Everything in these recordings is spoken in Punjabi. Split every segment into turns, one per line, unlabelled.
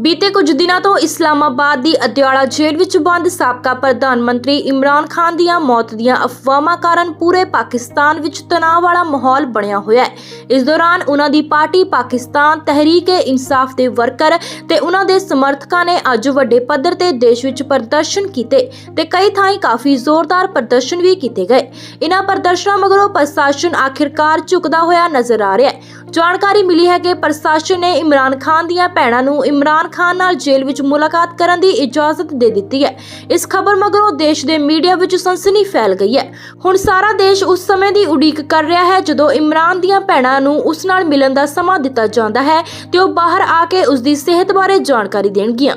ਬੀਤੇ ਕੁਝ ਦਿਨਾਂ ਤੋਂ ਇਸਲਾਮਾਬਾਦ ਦੀ ਅਦਿਆਲਾ ਜੇਲ੍ਹ ਵਿੱਚ ਬੰਦ ਸਾਬਕਾ ਪ੍ਰਧਾਨ ਮੰਤਰੀ ਇਮਰਾਨ ਖਾਨ ਦੀਆਂ ਮੌਤ ਦੀਆਂ ਅਫਵਾਹਾਂ ਕਾਰਨ ਪੂਰੇ ਪਾਕਿਸਤਾਨ ਵਿੱਚ ਤਣਾਅ ਵਾਲਾ ਮਾਹੌਲ ਬਣਿਆ ਹੋਇਆ ਹੈ। ਇਸ ਦੌਰਾਨ ਉਹਨਾਂ ਦੀ ਪਾਰਟੀ ਪਾਕਿਸਤਾਨ ਤਹਿਰੀਕ-ਏ-ਇਨਸਾਫ ਦੇ ਵਰਕਰ ਤੇ ਉਹਨਾਂ ਦੇ ਸਮਰਥਕਾਂ ਨੇ ਅੱਜ ਵੱਡੇ ਪੱਧਰ ਤੇ ਦੇਸ਼ ਵਿੱਚ ਪ੍ਰਦਰਸ਼ਨ ਕੀਤੇ ਤੇ ਕਈ ਥਾਈਂ ਕਾਫੀ ਜ਼ੋਰਦਾਰ ਪ੍ਰਦਰਸ਼ਨ ਵੀ ਕੀਤੇ ਗਏ। ਇਹਨਾਂ ਪ੍ਰਦਰਸ਼ਨਾਂ ਮਗਰੋਂ ਪ੍ਰਸ਼ਾਸਨ ਆਖਿਰਕਾਰ ਝੁਕਦਾ ਹੋਇਆ ਨਜ਼ਰ ਆ ਰਿਹਾ ਹੈ। ਜਾਣਕਾਰੀ ਮਿਲੀ ਹੈ ਕਿ ਪ੍ਰਸ਼ਾਸਨ ਨੇ ਇਮਰਾਨ ਖਾਨ ਦੀਆਂ ਭੈਣਾਂ ਨੂੰ ਇਮਰਾਨ ਖਾਨ ਨਾਲ ਜੇਲ੍ਹ ਵਿੱਚ ਮੁਲਾਕਾਤ ਕਰਨ ਦੀ ਇਜਾਜ਼ਤ ਦੇ ਦਿੱਤੀ ਹੈ। ਇਸ ਖਬਰ ਮਗਰੋਂ ਦੇਸ਼ ਦੇ ਮੀਡੀਆ ਵਿੱਚ ਸਨਸਨੀ ਫੈਲ ਗਈ ਹੈ। ਹੁਣ ਸਾਰਾ ਦੇਸ਼ ਉਸ ਸਮੇਂ ਦੀ ਉਡੀਕ ਕਰ ਰਿਹਾ ਹੈ ਜਦੋਂ ਇਮਰਾਨ ਦੀਆਂ ਭੈਣਾਂ ਨੂੰ ਉਸ ਨਾਲ ਮਿਲਣ ਦਾ ਸਮਾਂ ਦਿੱਤਾ ਜਾਂਦਾ ਹੈ ਤੇ ਉਹ ਬਾਹਰ ਆ ਕੇ ਉਸ ਦੀ ਸਿਹਤ ਬਾਰੇ ਜਾਣਕਾਰੀ ਦੇਣਗੀਆਂ।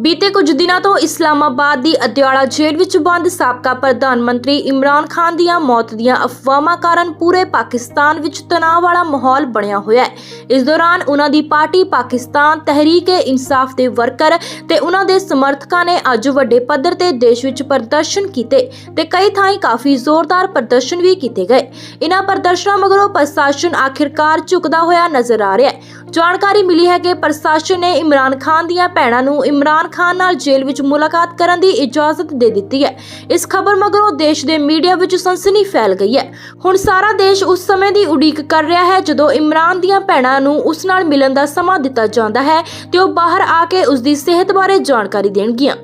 ਬੀਤੇ ਕੁਝ ਦਿਨਾਂ ਤੋਂ ਇਸਲਾਮਾਬਾਦ ਦੀ ਅਦਿਆਲਾ ਜੇਲ੍ਹ ਵਿੱਚ ਬੰਦ ਸਾਬਕਾ ਪ੍ਰਧਾਨ ਮੰਤਰੀ ਇਮਰਾਨ ਖਾਨ ਦੀਆਂ ਮੌਤ ਦੀਆਂ ਅਫਵਾਹਾਂ ਕਾਰਨ ਪੂਰੇ ਪਾਕਿਸਤਾਨ ਵਿੱਚ ਤਣਾਅ ਵਾਲਾ ਮਾਹੌਲ ਬਣਿਆ ਹੋਇਆ ਹੈ। ਇਸ ਦੌਰਾਨ ਉਹਨਾਂ ਦੀ ਪਾਰਟੀ ਪਾਕਿਸਤਾਨ ਤਹਿਰੀਕ-ਏ-ਇਨਸਾਫ ਦੇ ਵਰਕਰ ਤੇ ਉਹਨਾਂ ਦੇ ਸਮਰਥਕਾਂ ਨੇ ਅੱਜ ਵੱਡੇ ਪੱਧਰ ਤੇ ਦੇਸ਼ ਵਿੱਚ ਪ੍ਰਦਰਸ਼ਨ ਕੀਤੇ ਤੇ ਕਈ ਥਾਈਂ ਕਾਫੀ ਜ਼ੋਰਦਾਰ ਪ੍ਰਦਰਸ਼ਨ ਵੀ ਕੀਤੇ ਗਏ। ਇਹਨਾਂ ਪ੍ਰਦਰਸ਼ਨਾਂ ਮਗਰੋਂ ਪ੍ਰਸ਼ਾਸਨ ਆਖਿਰਕਾਰ ਝੁਕਦਾ ਹੋਇਆ ਨਜ਼ਰ ਆ ਰਿਹਾ ਹੈ। ਜਾਣਕਾਰੀ ਮਿਲੀ ਹੈ ਕਿ ਪ੍ਰਸ਼ਾਸਨ ਨੇ ਇਮਰਾਨ ਖਾਨ ਦੀਆਂ ਭੈਣਾਂ ਨੂੰ ਇਮਰਾਨ ਖਾਨ ਨਾਲ ਜੇਲ੍ਹ ਵਿੱਚ ਮੁਲਾਕਾਤ ਕਰਨ ਦੀ ਇਜਾਜ਼ਤ ਦੇ ਦਿੱਤੀ ਹੈ। ਇਸ ਖਬਰ ਮਗਰੋਂ ਦੇਸ਼ ਦੇ ਮੀਡੀਆ ਵਿੱਚ ਸਨਸਨੀ ਫੈਲ ਗਈ ਹੈ। ਹੁਣ ਸਾਰਾ ਦੇਸ਼ ਉਸ ਸਮੇਂ ਦੀ ਉਡੀਕ ਕਰ ਰਿਹਾ ਹੈ ਜਦੋਂ ਇਮਰਾਨ ਦੀਆਂ ਭੈਣਾਂ ਨੂੰ ਉਸ ਨਾਲ ਮਿਲਣ ਦਾ ਸਮਾਂ ਦਿੱਤਾ ਜਾਂਦਾ ਹੈ ਤੇ ਉਹ ਬਾਹਰ ਆ ਕੇ ਉਸ ਦੀ ਸਿਹਤ ਬਾਰੇ ਜਾਣਕਾਰੀ ਦੇਣਗੀਆਂ।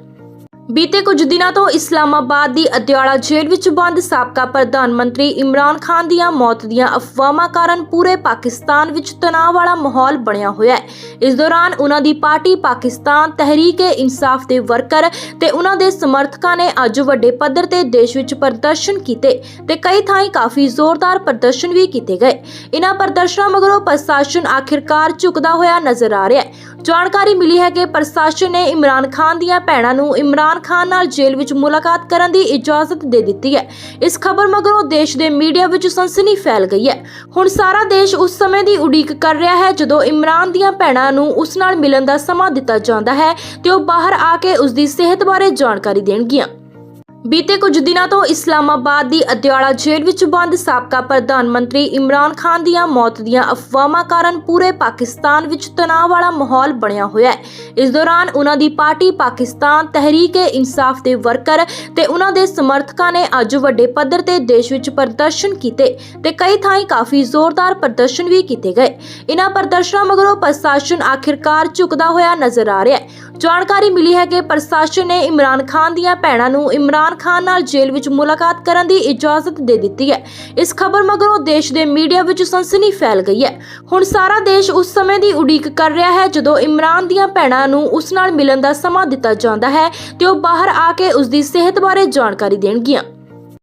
ਬੀਤੇ ਕੁਝ ਦਿਨਾਂ ਤੋਂ ਇਸਲਾਮਾਬਾਦ ਦੀ ਅਤਿਆਲਾ ਜੇਲ੍ਹ ਵਿੱਚ ਬੰਦ ਸਾਬਕਾ ਪ੍ਰਧਾਨ ਮੰਤਰੀ ਇਮਰਾਨ ਖਾਨ ਦੀਆਂ ਮੌਤ ਦੀਆਂ ਅਫਵਾਹਾਂ ਕਾਰਨ ਪੂਰੇ ਪਾਕਿਸਤਾਨ ਵਿੱਚ ਤਣਾਅ ਵਾਲਾ ਮਾਹੌਲ ਬਣਿਆ ਹੋਇਆ ਹੈ। ਇਸ ਦੌਰਾਨ ਉਹਨਾਂ ਦੀ ਪਾਰਟੀ ਪਾਕਿਸਤਾਨ ਤਹਿਰੀਕ-ਏ-ਇਨਸਾਫ ਦੇ ਵਰਕਰ ਤੇ ਉਹਨਾਂ ਦੇ ਸਮਰਥਕਾਂ ਨੇ ਅੱਜ ਵੱਡੇ ਪੱਧਰ ਤੇ ਦੇਸ਼ ਵਿੱਚ ਪ੍ਰਦਰਸ਼ਨ ਕੀਤੇ ਤੇ ਕਈ ਥਾਈਂ ਕਾਫੀ ਜ਼ੋਰਦਾਰ ਪ੍ਰਦਰਸ਼ਨ ਵੀ ਕੀਤੇ ਗਏ। ਇਹਨਾਂ ਪ੍ਰਦਰਸ਼ਨਾਂ ਮਗਰੋਂ ਪ੍ਰਸ਼ਾਸਨ ਆਖਿਰਕਾਰ ਝੁਕਦਾ ਹੋਇਆ ਨਜ਼ਰ ਆ ਰਿਹਾ ਹੈ। ਜਾਣਕਾਰੀ ਮਿਲੀ ਹੈ ਕਿ ਪ੍ਰਸ਼ਾਸਨ ਨੇ ਇਮਰਾਨ ਖਾਨ ਦੀਆਂ ਭੈਣਾਂ ਨੂੰ ਇਮਰਾਨ ਖਾਨ ਨਾਲ ਜੇਲ੍ਹ ਵਿੱਚ ਮੁਲਾਕਾਤ ਕਰਨ ਦੀ ਇਜਾਜ਼ਤ ਦੇ ਦਿੱਤੀ ਹੈ। ਇਸ ਖਬਰ ਮਗਰੋਂ ਦੇਸ਼ ਦੇ ਮੀਡੀਆ ਵਿੱਚ ਸਨਸਨੀ ਫੈਲ ਗਈ ਹੈ। ਹੁਣ ਸਾਰਾ ਦੇਸ਼ ਉਸ ਸਮੇਂ ਦੀ ਉਡੀਕ ਕਰ ਰਿਹਾ ਹੈ ਜਦੋਂ ਇਮਰਾਨ ਦੀਆਂ ਭੈਣਾਂ ਨੂੰ ਉਸ ਨਾਲ ਮਿਲਣ ਦਾ ਸਮਾਂ ਦਿੱਤਾ ਜਾਂਦਾ ਹੈ ਤੇ ਉਹ ਬਾਹਰ ਆ ਕੇ ਉਸ ਦੀ ਸਿਹਤ ਬਾਰੇ ਜਾਣਕਾਰੀ ਦੇਣਗੀਆਂ। ਬੀਤੇ ਕੁਝ ਦਿਨਾਂ ਤੋਂ ਇਸਲਾਮਾਬਾਦ ਦੀ ਅਦਿਆਲਾ ਜੇਲ੍ਹ ਵਿੱਚ ਬੰਦ ਸਾਬਕਾ ਪ੍ਰਧਾਨ ਮੰਤਰੀ ਇਮਰਾਨ ਖਾਨ ਦੀਆਂ ਮੌਤ ਦੀਆਂ ਅਫਵਾਹਾਂ ਕਾਰਨ ਪੂਰੇ ਪਾਕਿਸਤਾਨ ਵਿੱਚ ਤਣਾਅ ਵਾਲਾ ਮਾਹੌਲ ਬਣਿਆ ਹੋਇਆ ਹੈ। ਇਸ ਦੌਰਾਨ ਉਹਨਾਂ ਦੀ ਪਾਰਟੀ ਪਾਕਿਸਤਾਨ ਤਹਿਰੀਕ-ਏ-ਇਨਸਾਫ ਦੇ ਵਰਕਰ ਤੇ ਉਹਨਾਂ ਦੇ ਸਮਰਥਕਾਂ ਨੇ ਅੱਜ ਵੱਡੇ ਪੱਧਰ ਤੇ ਦੇਸ਼ ਵਿੱਚ ਪ੍ਰਦਰਸ਼ਨ ਕੀਤੇ ਤੇ ਕਈ ਥਾਈਂ ਕਾਫੀ ਜ਼ੋਰਦਾਰ ਪ੍ਰਦਰਸ਼ਨ ਵੀ ਕੀਤੇ ਗਏ। ਇਹਨਾਂ ਪ੍ਰਦਰਸ਼ਨਾਂ ਮਗਰੋਂ ਪ੍ਰਸ਼ਾਸਨ ਆਖਿਰਕਾਰ ਝੁਕਦਾ ਹੋਇਆ ਨਜ਼ਰ ਆ ਰਿਹਾ ਹੈ। ਜਾਣਕਾਰੀ ਮਿਲੀ ਹੈ ਕਿ ਪ੍ਰਸ਼ਾਸਨ ਨੇ ਇਮਰਾਨ ਖਾਨ ਦੀਆਂ ਭੈਣਾਂ ਨੂੰ ਇਮਰਾਨ ਖਾਨ ਨਾਲ ਜੇਲ੍ਹ ਵਿੱਚ ਮੁਲਾਕਾਤ ਕਰਨ ਦੀ ਇਜਾਜ਼ਤ ਦੇ ਦਿੱਤੀ ਹੈ। ਇਸ ਖਬਰ ਮਗਰੋਂ ਦੇਸ਼ ਦੇ ਮੀਡੀਆ ਵਿੱਚ ਸਨਸਨੀ ਫੈਲ ਗਈ ਹੈ। ਹੁਣ ਸਾਰਾ ਦੇਸ਼ ਉਸ ਸਮੇਂ ਦੀ ਉਡੀਕ ਕਰ ਰਿਹਾ ਹੈ ਜਦੋਂ ਇਮਰਾਨ ਦੀਆਂ ਭੈਣਾਂ ਨੂੰ ਉਸ ਨਾਲ ਮਿਲਣ ਦਾ ਸਮਾਂ ਦਿੱਤਾ ਜਾਂਦਾ ਹੈ ਤੇ ਉਹ ਬਾਹਰ ਆ ਕੇ ਉਸ ਦੀ ਸਿਹਤ ਬਾਰੇ ਜਾਣਕਾਰੀ ਦੇਣਗੀਆਂ।